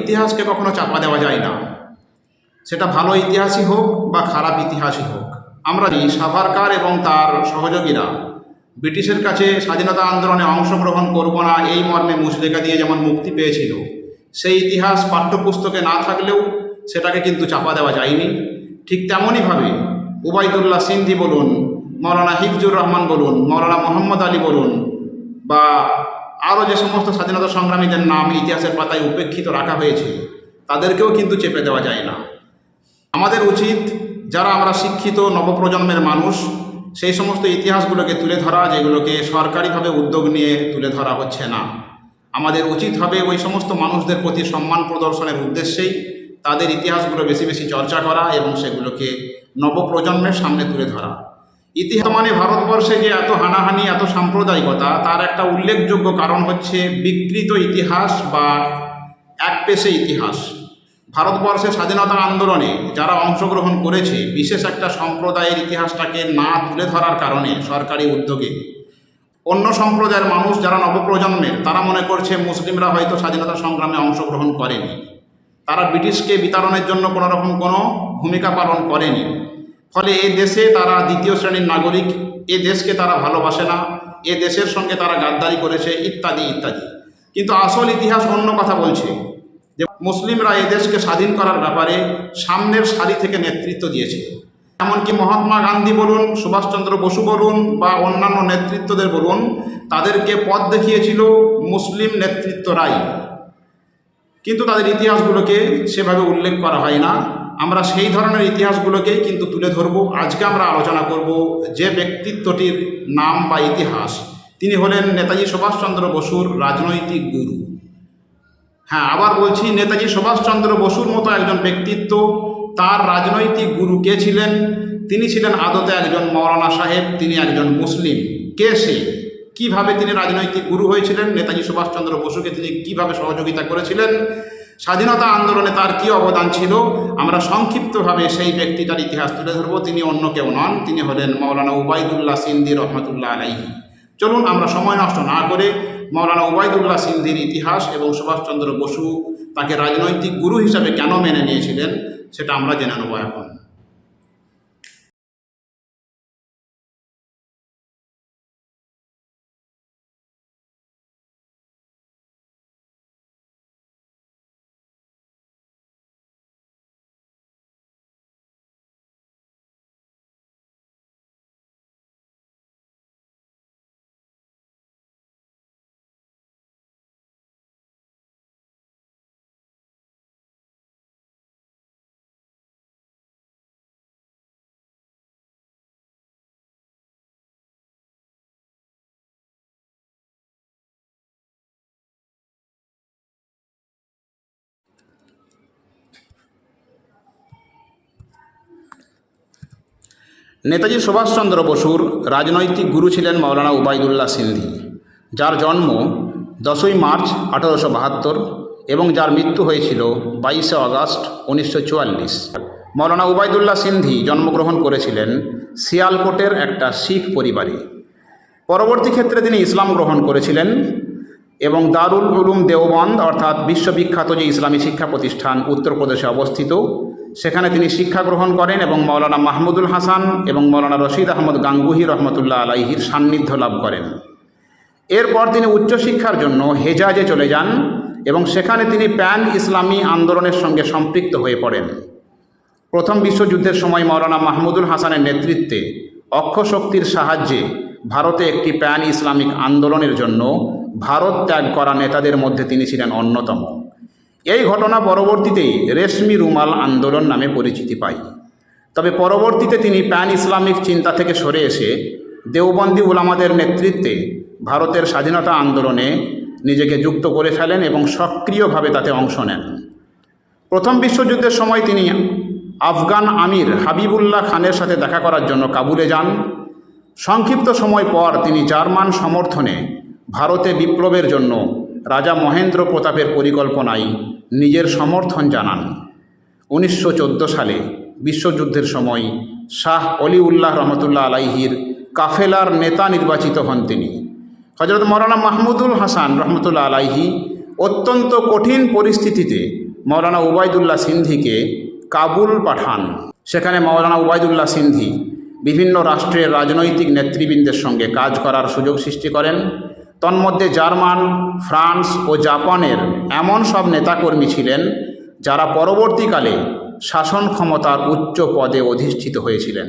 ইতিহাসকে কখনো চাপা দেওয়া যায় না। সেটা ভালো ইতিহাসই হোক বা খারাপ ইতিহাসই হোক। আমরা সাভারকার এবং তার সহযোগীরা ব্রিটিশের কাছে স্বাধীনতা আন্দোলনে অংশগ্রহণ করব না এই মর্মে মুচলেখা দিয়ে যেমন মুক্তি পেয়েছিল, সেই ইতিহাস পাঠ্যপুস্তকে না থাকলেও সেটাকে কিন্তু চাপা দেওয়া যায়নি। ঠিক তেমনইভাবে উবাইদুল্লাহ সিন্ধি বলুন মৌলানা হিফজুর রহমান বলুন মৌলানা মোহাম্মদ আলী বলুন বা আরও যে সমস্ত স্বাধীনতা সংগ্রামীদের নাম ইতিহাসের পাতায় উপেক্ষিত রাখা হয়েছে, তাদেরকেও কিন্তু চেপে দেওয়া যায় না। আমাদের উচিত যারা আমরা শিক্ষিত, নবপ্রজন্মের মানুষ, সেই সমস্ত ইতিহাসগুলোকে তুলে ধরা যেগুলোকে সরকারিভাবে উদ্যোগ নিয়ে তুলে ধরা হচ্ছে না। আমাদের উচিত হবে ওই সমস্ত মানুষদের প্রতি সম্মান প্রদর্শনের উদ্দেশ্যেই তাদের ইতিহাসগুলো বেশি বেশি চর্চা করা এবং সেগুলোকে নবপ্রজন্মের সামনে তুলে ধরা। ইতিহাস মানে ভারতবর্ষে যে এত হানাহানি, এত সাম্প্রদায়িকতা, তার একটা উল্লেখযোগ্য কারণ হচ্ছে বিকৃত ইতিহাস বা একপেশে ইতিহাস। ভারতবর্ষের স্বাধীনতা আন্দোলনে যারা অংশগ্রহণ করেছে, বিশেষ একটা সম্প্রদায়ের ইতিহাসটাকে না তুলে ধরার কারণে সরকারি উদ্যোগে। অন্য সম্প্রদায়ের মানুষ যারা নবপ্রজন্মের, তারা মনে করছে মুসলিমরা হয়তো স্বাধীনতা সংগ্রামে অংশগ্রহণ করেনি। তারা ব্রিটিশকে বিতাড়নের জন্য কোনো রকম কোনো ভূমিকা পালন করেনি। ফলে এ দেশে তারা দ্বিতীয় শ্রেণির নাগরিক, এ দেশকে তারা ভালোবাসে না, এ দেশের সঙ্গে তারা গাদ্দারি করেছে, ইত্যাদি ইত্যাদি। কিন্তু আসল ইতিহাস অন্য কথা বলছে যে মুসলিমরা এ দেশকে স্বাধীন করার ব্যাপারে সামনের সারি থেকে নেতৃত্ব দিয়েছে। এমনকি মহাত্মা গান্ধী বলুন, সুভাষচন্দ্র বসু বলুন বা অন্যান্য নেতৃত্বদের বলুন, তাদেরকে পথ দেখিয়েছিল মুসলিম নেতৃত্বরাই। কিন্তু তাদের ইতিহাসগুলোকে সেভাবে উল্লেখ করা হয় না। আমরা সেই ধরনের ইতিহাসগুলোকেই কিন্তু তুলে ধরব। আজকে আমরা আলোচনা করব যে ব্যক্তিত্বটির নাম বা ইতিহাস, তিনি হলেন নেতাজি সুভাষচন্দ্র বসুর রাজনৈতিক গুরু। হ্যাঁ আবার বলছি, নেতাজি সুভাষচন্দ্র বসুর মতো একজন ব্যক্তিত্ব, তার রাজনৈতিক গুরু কে ছিলেন? তিনি ছিলেন আদতে একজন মৌলানা সাহেব, তিনি একজন মুসলিম। কে সে? কীভাবে তিনি রাজনৈতিক গুরু হয়েছিলেন? নেতাজি সুভাষচন্দ্র বসুকে তিনি কীভাবে সহযোগিতা করেছিলেন? স্বাধীনতা আন্দোলনে তার কি অবদান ছিল? আমরা সংক্ষিপ্তভাবে সেই ব্যক্তিটার ইতিহাস তুলে ধরবো। তিনি অন্য কেউ নন, তিনি হলেন মৌলানা উবাইদুল্লাহ সিন্দি রহমতুল্লাহ আলাইহি। চলুন, আমরা সময় নষ্ট না করে মৌলানা উবাইদুল্লাহ সিন্ধির ইতিহাস এবং সুভাষচন্দ্র বসু তাকে রাজনৈতিক গুরু হিসাবে কেন মেনে নিয়েছিলেন, সেটা আমরা জেনে নেব এখন। নেতাজি সুভাষচন্দ্র বসুর রাজনৈতিক গুরু ছিলেন মৌলানা উবায়দুল্লাহ সিন্ধি, যার জন্ম দশই মার্চ আঠারোশো বাহাত্তর এবং যার মৃত্যু হয়েছিল বাইশে আগস্ট উনিশশো চুয়াল্লিশ। মৌলানা উবাইদুল্লাহ সিন্ধি জন্মগ্রহণ করেছিলেন শিয়ালকোটের একটা শিখ পরিবারে। পরবর্তী ক্ষেত্রে তিনি ইসলাম গ্রহণ করেছিলেন এবং দারুল উলুম দেওবন্দ অর্থাৎ বিশ্ববিখ্যাত যে ইসলামী শিক্ষা প্রতিষ্ঠান উত্তরপ্রদেশে অবস্থিত সেখানে তিনি শিক্ষা গ্রহণ করেন এবং মৌলানা মাহমুদুল হাসান এবং মৌলানা রশিদ আহমদ গাঙ্গুহি রহমতুল্লাহ আলাইহির সান্নিধ্য লাভ করেন। এরপর তিনি উচ্চশিক্ষার জন্য হেজাজে চলে যান এবং সেখানে তিনি প্যান ইসলামী আন্দোলনের সঙ্গে সম্পৃক্ত হয়ে পড়েন। প্রথম বিশ্বযুদ্ধের সময় মৌলানা মাহমুদুল হাসানের নেতৃত্বে অক্ষশক্তির সাহায্যে ভারতে একটি প্যান ইসলামিক আন্দোলনের জন্য ভারত ত্যাগ করা নেতাদের মধ্যে তিনি ছিলেন অন্যতম। এই ঘটনা পরবর্তীতেই রেশমি রুমাল আন্দোলন নামে পরিচিতি পায়। তবে পরবর্তীতে তিনি প্যান ইসলামিক চিন্তা থেকে সরে এসে দেওবন্দি উলামাদের নেতৃত্বে ভারতের স্বাধীনতা আন্দোলনে নিজেকে যুক্ত করে ফেলেন এবং সক্রিয়ভাবে তাতে অংশ নেন। প্রথম বিশ্বযুদ্ধের সময় তিনি আফগান আমির হাবিবুল্লাহ খানের সাথে দেখা করার জন্য কাবুলে যান। সংক্ষিপ্ত সময় পর তিনি জার্মান সমর্থনে ভারতে বিপ্লবের জন্য রাজা মহেন্দ্র প্রতাপের পরিকল্পনায় নিজের সমর্থন জানান। উনিশশো চোদ্দ সালে বিশ্বযুদ্ধের সময় শাহ অলিউল্লাহ রহমতুল্লাহ আলাইহির কাফেলার নেতা নির্বাচিত হন তিনি। হজরত মৌলানা মাহমুদুল হাসান রহমতুল্লাহ আলাইহি অত্যন্ত কঠিন পরিস্থিতিতে মৌলানা উবায়দুল্লাহ সিন্ধিকে কাবুল পাঠান। সেখানে মৌলানা উবায়দুল্লাহ সিন্ধি বিভিন্ন রাষ্ট্রের রাজনৈতিক নেতৃবৃন্দের সঙ্গে কাজ করার সুযোগ সৃষ্টি করেন। তন্মধ্যে জার্মান, ফ্রান্স ও জাপানের এমন সব নেতাকর্মী ছিলেন যারা পরবর্তীকালে শাসন ক্ষমতার উচ্চ পদে অধিষ্ঠিত হয়েছিলেন।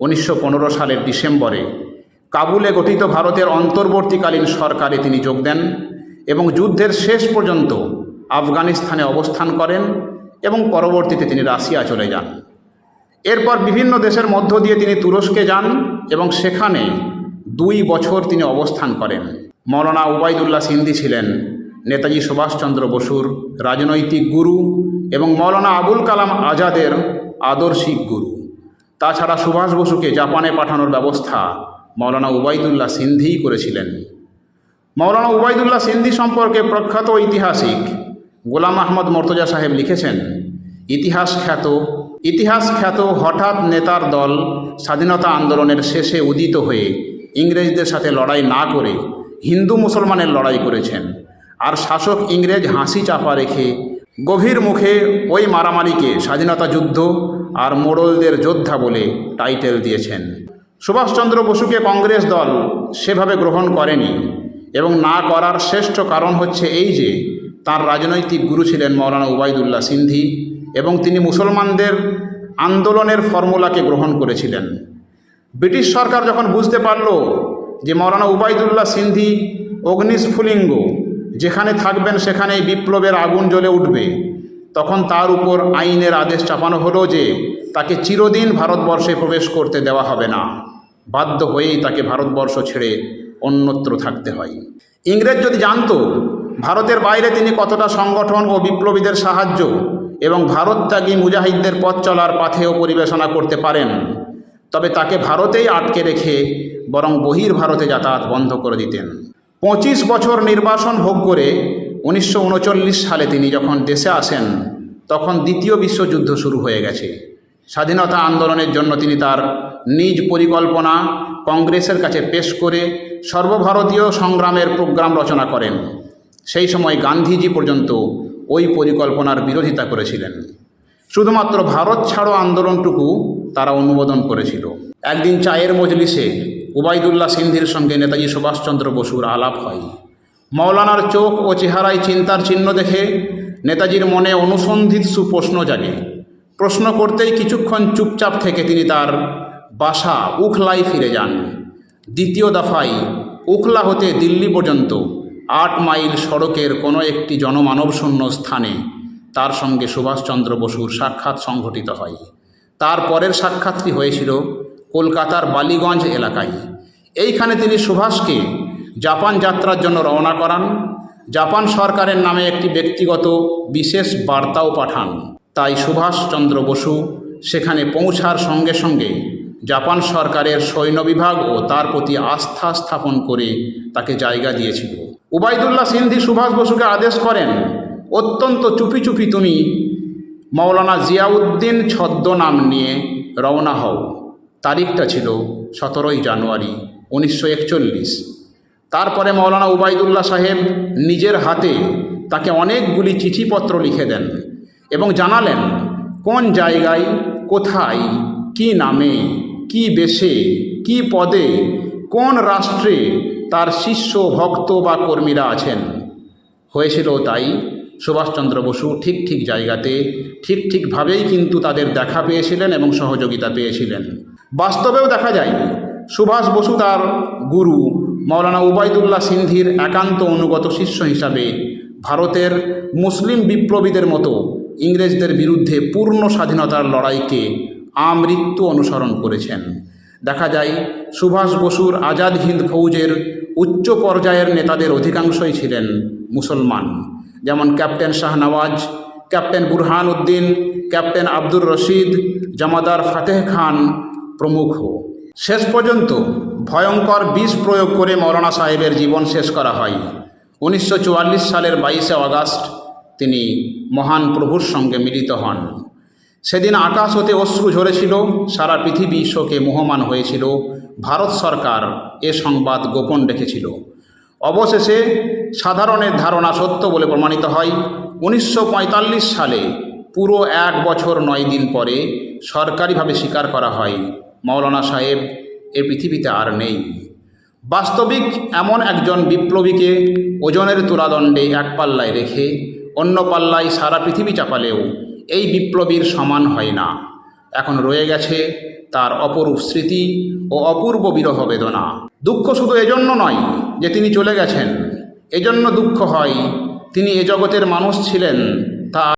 উনিশশো পনেরো সালের ডিসেম্বরে কাবুলে গঠিত ভারতের অন্তর্বর্তীকালীন সরকারে তিনি যোগ দেন এবং যুদ্ধের শেষ পর্যন্ত আফগানিস্তানে অবস্থান করেন এবং পরবর্তীতে তিনি রাশিয়া চলে যান। এরপর বিভিন্ন দেশের মধ্য দিয়ে তিনি তুরস্কে যান এবং সেখানে দুই বছর তিনি অবস্থান করেন। মৌলানা উবায়দুল্লাহ সিন্ধি ছিলেন নেতাজি সুভাষচন্দ্র বসুর রাজনৈতিক গুরু এবং মৌলানা আবুল কালাম আজাদের আদর্শিক গুরু। তাছাড়া সুভাষ বসুকে জাপানে পাঠানোর ব্যবস্থা মৌলানা উবায়দুল্লাহ সিন্ধিই করেছিলেন। মৌলানা উবায়দুল্লাহ সিন্ধি সম্পর্কে প্রখ্যাত ঐতিহাসিক গোলাম আহমদ মর্তজা সাহেব লিখেছেন, ইতিহাস খ্যাত ইতিহাস খ্যাত হঠাৎ নেতার দল স্বাধীনতা আন্দোলনের শেষে উদিত হয়ে ইংরেজদের সাথে লড়াই না করে হিন্দু মুসলমানের লড়াই করেছেন। আর শাসক ইংরেজ হাসি চাপা রেখে গভীর মুখে ওই মারামারিকে স্বাধীনতা যুদ্ধ আর মোড়লদের যোদ্ধা বলে টাইটেল দিয়েছেন। সুভাষচন্দ্র বসুকে কংগ্রেস দল সেভাবে গ্রহণ করেনি এবং না করার শ্রেষ্ঠ কারণ হচ্ছে এই যে তার রাজনৈতিক গুরু ছিলেন মৌলানা উবায়দুল্লাহ সিন্ধি এবং তিনি মুসলমানদের আন্দোলনের ফর্মুলাকে গ্রহণ করেছিলেন। ব্রিটিশ সরকার যখন বুঝতে পারল যে মৌলানা উবায়দুল্লাহ সিন্ধি অগ্নিস্ফুলিঙ্গ যেখানে থাকবেন সেখানেই বিপ্লবের আগুন জ্বলে উঠবে, তখন তার উপর আইনের আদেশ চাপানো হলো যে তাকে চিরদিন ভারতবর্ষে প্রবেশ করতে দেওয়া হবে না। বাধ্য হয়েই তাকে ভারতবর্ষ ছেড়ে অন্যত্র থাকতে হয়। ইংরেজ যদি জানতো ভারতের বাইরে তিনি কতটা সংগঠন ও বিপ্লবীদের সাহায্য এবং ভারত ত্যাগী মুজাহিদদের পথ চলার পাথেও পরিবেশনা করতে পারেন তবে তাকে ভারতেই আটকে রেখে বরং বহির ভারতে যাতায়াত বন্ধ করে দিতেন। পঁচিশ বছর নির্বাসন ভোগ করে উনিশশো উনচল্লিশ সালে তিনি যখন দেশে আসেন, তখন দ্বিতীয় বিশ্বযুদ্ধ শুরু হয়ে গেছে। স্বাধীনতা আন্দোলনের জন্য তিনি তার নিজ পরিকল্পনা কংগ্রেসের কাছে পেশ করে সর্বভারতীয় সংগ্রামের প্রোগ্রাম রচনা করেন। সেই সময় গান্ধীজি পর্যন্ত ওই পরিকল্পনার বিরোধিতা করেছিলেন। শুধুমাত্র ভারত ছাড়ো আন্দোলনটুকু তারা অনুমোদন করেছিল। একদিন চায়ের মজলিসে উবাইদুল্লাহ সিন্ধির সঙ্গে নেতাজি সুভাষচন্দ্র বসুর আলাপ হয়। মৌলানার চোখ ও চেহারায় চিন্তার চিহ্ন দেখে নেতাজির মনে অনুসন্ধিত সুপ্রশ্ন জাগে। প্রশ্ন করতেই কিছুক্ষণ চুপচাপ থেকে তিনি তার বাসা উখলাই ফিরে যান। দ্বিতীয় দফায় উখলা হতে দিল্লি পর্যন্ত আট মাইল সড়কের কোনো একটি জনমানবশূন্য স্থানে তার সঙ্গে সুভাষচন্দ্র বসুর সাক্ষাৎ সংঘটিত হয়। তার পরের সাক্ষাৎটি হয়েছিল কলকাতার বালিগঞ্জ এলাকায়। এইখানে তিনি সুভাষকে জাপান যাত্রার জন্য রওনা করান। জাপান সরকারের নামে একটি ব্যক্তিগত বিশেষ বার্তাও পাঠান। তাই সুভাষচন্দ্র বসু সেখানে পৌঁছার সঙ্গে সঙ্গে জাপান সরকারের সৈন্য বিভাগ ও তার প্রতি আস্থা স্থাপন করে তাকে জায়গা দিয়েছিল। উবাইদুল্লাহ সিন্ধি সুভাষ বসুকে আদেশ করেন অত্যন্ত চুপি চুপি তুমি মৌলানা জিয়াউদ্দিন ছদ্মনাম নিয়ে রওনা হও। তারিখটা ছিল সতেরোই জানুয়ারি উনিশশো একচল্লিশ। তারপরে মৌলানা উবাইদুল্লাহ সাহেব নিজের হাতে তাকে অনেকগুলি চিঠিপত্র লিখে দেন এবং জানালেন, কোন জায়গায়, কোথায়, কি নামে, কি বেশে কি পদে, কোন রাষ্ট্রে তার শিষ্য ভক্ত বা কর্মীরা আছেন। হয়েছিল তাই সুভাষচন্দ্র বসু ঠিক ঠিক জায়গাতে, ঠিক ঠিকভাবেই কিন্তু তাদের দেখা পেয়েছিলেন এবং সহযোগিতা পেয়েছিলেন। বাস্তবেও দেখা যায় সুভাষ বসু তার গুরু, মৌলানা উবায়দুল্লাহ সিন্ধির একান্ত অনুগত শিষ্য হিসাবে ভারতের মুসলিম বিপ্লবীদের মতো ইংরেজদের বিরুদ্ধে পূর্ণ স্বাধীনতার লড়াইকে আমৃত্যু অনুসরণ করেছেন। দেখা যায়, সুভাষ বসুর আজাদ হিন্দ ফৌজের উচ্চ পর্যায়ের নেতাদের অধিকাংশই ছিলেন মুসলমান। যেমন captain Shahnawaz, captain Burhan Uddin captain Abdur Rashid, জামাদার ফাতেহ খান প্রমুখ। শেষ পর্যন্ত ভয়ঙ্কর বিষ প্রয়োগ করে মৌলানা সাহেবের জীবন শেষ করা হয়। উনিশশো চুয়াল্লিশ সালের বাইশে আগস্ট তিনি মহান প্রভুর সঙ্গে মিলিত হন। সেদিন আকাশ হতে অশ্রু ঝরেছিল, সারা পৃথিবী শোকে মোহমান হয়েছিল। ভারত সরকার এ সংবাদ গোপন রেখেছিল। অবশেষে সাধারণের ধারণা সত্য বলে প্রমাণিত হয়। উনিশশো পঁয়তাল্লিশ সালে পুরো এক বছর নয় দিন পরে সরকারিভাবে স্বীকার করা হয় মৌলানা সাহেব, এ পৃথিবীতে আর নেই। বাস্তবিক এমন একজন বিপ্লবীকে ওজনের তুলাদণ্ডে এক পাল্লায় রেখে অন্য পাল্লায় সারা পৃথিবী চাপালেও এই বিপ্লবীর সমান হয় না। এখন রয়ে গেছে তার অপরূপ স্মৃতি ও অপূর্ব বিরহ বেদনা। দুঃখ শুধু এজন্য নয় যে তিনি চলে গেছেন। এজন্য দুঃখ হয়। তিনি এ জগতের মানুষ ছিলেন। তা